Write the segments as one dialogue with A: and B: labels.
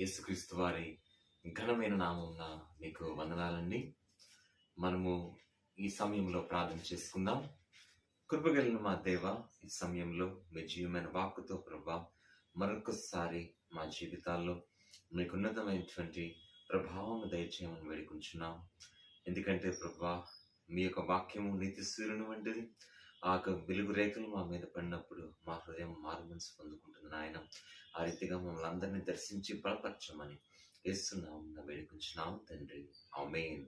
A: యేసుక్రీస్తు వారి ఘనమైన నామంన మీకు వందనాలండి. మనము ఈ సమయంలో ప్రార్థన చేసుకుందాం. కృపగలిగిన మా దేవ ఈ సమయంలో మీ జీవమైన వాక్కుతో ప్రభా మరొకసారి మా జీవితాల్లో మీకు ఉన్నతమైనటువంటి ప్రభావం దయచేయమని వేడుకుంటున్నాం. ఎందుకంటే ప్రభా మీ యొక్క వాక్యము నీతి సూర్యుని వంటిది. ఆ యొక్క వెలుగు రేఖలు మా మీద పడినప్పుడు మా హృదయం మారు మనసు పొందుకుంటుంది ఆయన ఆ రీతిగా మమ్మల్ని అందరినీ దర్శించి బలపరచమని వేస్తున్నాం వేడుకుంటున్నాం తండ్రి. ఆమెన్.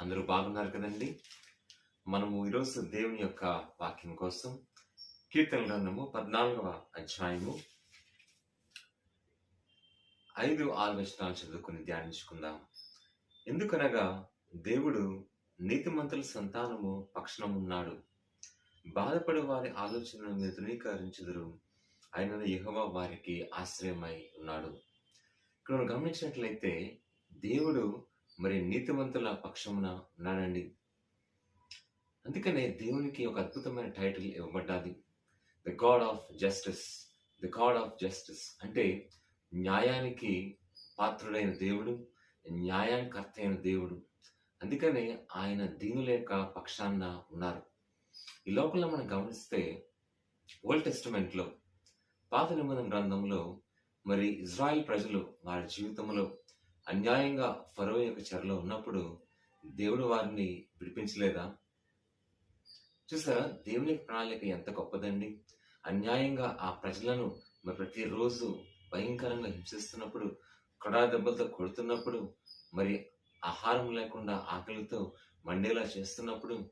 A: అందరూ బాగున్నారు కదండి? మనము ఈరోజు దేవుని యొక్క వాక్యం కోసం కీర్తన గ్రంథము పద్నాలుగవ అధ్యాయము ఐదు ఆరు చదువుకుని ధ్యానించుకుందాం. ఎందుకనగా దేవుడు నీతిమంతుల సంతానము పక్షణమున్నాడు. బాధపడి వారి ఆలోచనలను మీరు ధృవీకరించుదురు. ఆయన యెహోవా వారికి ఆశ్రయమై ఉన్నాడు. ఇక్కడ మనం గమనించినట్లయితే దేవుడు మరి నీతివంతుల పక్షమున ఉన్నాడండి. అందుకనే దేవునికి ఒక అద్భుతమైన title ఇవ్వబడ్డాది. The God of justice the God of justice అంటే న్యాయానికి పాత్రుడైన దేవుడు న్యాయానికర్త అయిన దేవుడు. అందుకనే ఆయన దీనుల యొక్క పక్షాన ఉన్నారు. ఈ లోకంలో మనం గమనిస్తే ఓల్డ్ టెస్టిమెంట్లో పాత నిబంధన గ్రంథంలో మరి ఇజ్రాయెల్ ప్రజలు వారి జీవితంలో అన్యాయంగా ఫరో యొక్క చెరలో ఉన్నప్పుడు దేవుడు వారిని విడిపించలేదా? చూసారా? దేవుని ప్రణాళిక ఎంత గొప్పదండి. అన్యాయంగా ఆ ప్రజలను మరి ప్రతిరోజు భయంకరంగా హింసిస్తున్నప్పుడు కొడా దెబ్బలతో కొడుతున్నప్పుడు మరి ఆహారం లేకుండా ఆకలితో మండేలా చేస్తున్నప్పుడు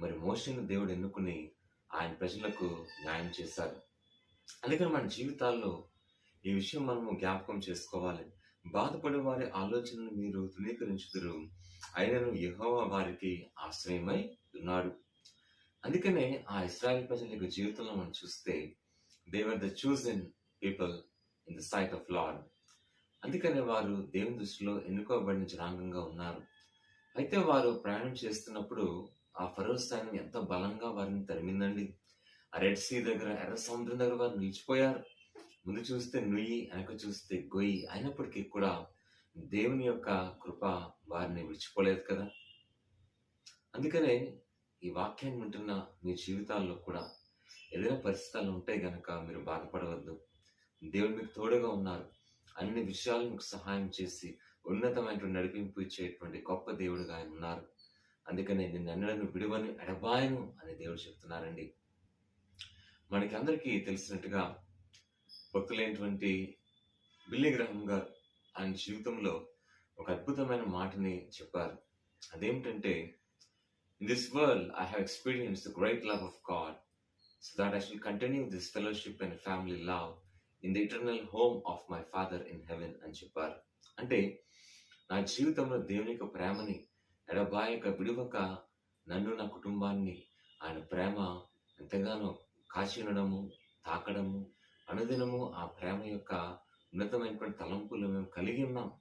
A: మరి మోషను దేవుడు ఎన్నుకుని ఆయన ప్రజలకు న్యాయం చేశారు అందుకని మన జీవితాల్లో ఈ విషయం మనము జ్ఞాపకం చేసుకోవాలి. బాధపడే వారి ఆలోచనను మీరు ధృవీకరించుదురు అయినను యహోవా వారికి ఆశ్రయమై ఉన్నాడు. అందుకనే ఆ ఇస్రాయల్ ప్రజల యొక్క జీవితంలో మనం చూస్తే they were the chosen people in the sight of Lord అందుకనే వారు దేవుని దృష్టిలో ఎన్నుకోబడిన జనాంగంగా ఉన్నారు. అయితే వారు ప్రయాణం చేస్తున్నప్పుడు ఆ ఫరో సైన్యం ఎంత బలంగా వారిని తరిమిందండి? ఆ రెడ్ సీ దగ్గర ఎర్ర సముద్రం దగ్గర వారు నిలిచిపోయారు. ముందు చూస్తే నుయ్యి వెనక చూస్తే గొయ్యి. అయినప్పటికీ కూడా దేవుని యొక్క కృప వారిని విడిచిపోలేదు కదా? అందుకనే ఈ వాక్యాన్ని వింటున్న మీ జీవితాల్లో కూడా ఏదైనా పరిస్థితులు ఉంటే గనక మీరు బాధపడవద్దు. దేవుడు మీకు తోడుగా ఉన్నారు. అన్ని విషయాలు మీకు సహాయం చేసి ఉన్నతమైన నడిపింపు ఇచ్చేటువంటి గొప్ప దేవుడుగా ఆయన ఉన్నారు. అందుకనే నిన్ను అన్నలను విడువని అడబాయను అని దేవుడు చెప్తున్నారండి. మనకి అందరికీ తెలిసినట్టుగా భక్తులైనటువంటి బిల్లి గ్రహం గారు ఆయన జీవితంలో ఒక అద్భుతమైన మాటని చెప్పారు. అదేమిటంటే in this world I have experience the great love of God so that I shall continue this fellowship and family love in the eternal home of my father in heaven అని చెప్పారు. అంటే నా జీవితంలో దేవుని యొక్క ప్రేమని ఎడబాయక విడువక నన్ను నా కుటుంబాన్ని ఆయన ప్రేమ ఎంతగానో కాచి ఉండడము తాకడము అనుదినము ఆ ప్రేమ యొక్క ఉన్నతమైనటువంటి తలంపులు మేము కలిగి ఉన్నాం.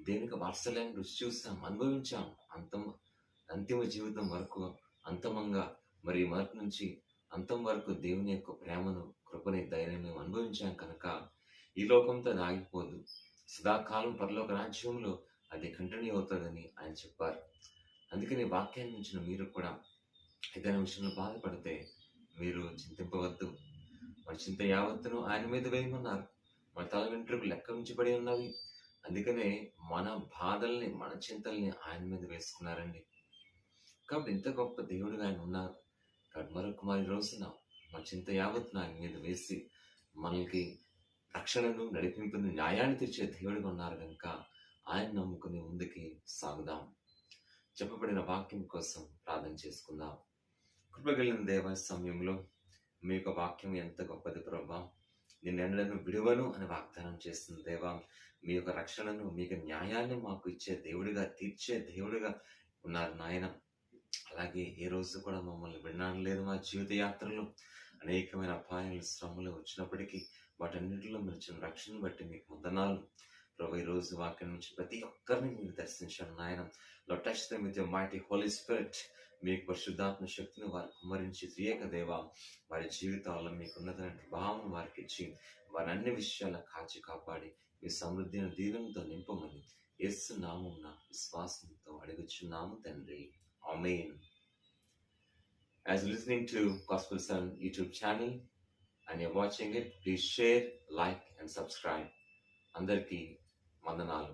A: దేనికి వాత్సల్యాన్ని రుచి చూస్తాం అనుభవించాం. అంతం అంతిమ జీవితం వరకు అంతమంగా మరి మొదటి నుంచి అంతం వరకు దేవుని యొక్క ప్రేమను కృపని ధైర్యం మేము అనుభవించాం కనుక ఈ లోకంతో అది ఆగిపోదు. సదాకాలం పరలోక రాజ్యంలో అది కంటిన్యూ అవుతుందని ఆయన చెప్పారు. అందుకని వాక్యాన్ని నుంచిన మీరు కూడా ఏదైనా విషయంలో బాధపడితే మీరు చింతింపవద్దు. మన చింత యావత్తును ఆయన మీద వేయమన్నారు. మన తల వెంట్రుకు లెక్క ఉంచబడి ఉన్నవి. అందుకనే మన బాధల్ని మన చింతల్ని ఆయన మీద వేసుకున్నారండి కాబట్టి ఇంత గొప్ప దేవుడిగా ఆయన ఉన్నారు. కాబట్టి మరొక మరి రోజున మన చింత యావత్తును ఆయన మీద వేసి మనకి రక్షణను నడిపింపుని న్యాయాన్ని తెచ్చే దేవుడిగా ఉన్నారు కనుక ఆయన నమ్ముకుని ముందుకి సాగుదాం. చెప్పబడిన వాక్యం కోసం ప్రార్థన చేసుకుందాం. కృపగలిగిన దేవ సమయంలో మీ యొక్క వాక్యం ఎంత గొప్పది ప్రభా. నేను ఎండలను విడువను అని వాగ్దానం చేస్తుంది దేవా. మీ యొక్క రక్షణను మీ యొక్క న్యాయాన్ని మాకు ఇచ్చే దేవుడిగా తీర్చే దేవుడిగా ఉన్నారు నాయన. అలాగే ఏ రోజు కూడా మమ్మల్ని విన్నాను లేదు మా జీవిత యాత్రలో. అనేకమైన అపాయాలు శ్రమలు వచ్చినప్పటికీ వాటన్నిటిలో మీరు రక్షణను రక్షణ బట్టి మీకు వందనాలు. ప్రభు ఈ రోజు వాక్యం నుంచి ప్రతి ఒక్కరిని మీరు దర్శించండి నాయన. లో టచ్ హోలీ స్పిరిట్. మీకు పరిశుద్ధాత్మ శక్తిని వారు కుమ్మరించి త్రియక దేవ వారి జీవితాల్లో మీకు ఉన్నతమైన భావం వారికి ఇచ్చి వారి అన్ని విషయాల కాచి కాపాడి మీ సమృద్ధిని దీనంతో నింపమని ఎస్సు నామం విశ్వాసంతో అడుగుచున్నాము తండ్రి. Amen. As listening to Gospel son YouTube channel and watching watching it, please share, like, అందరికీ వందనాలు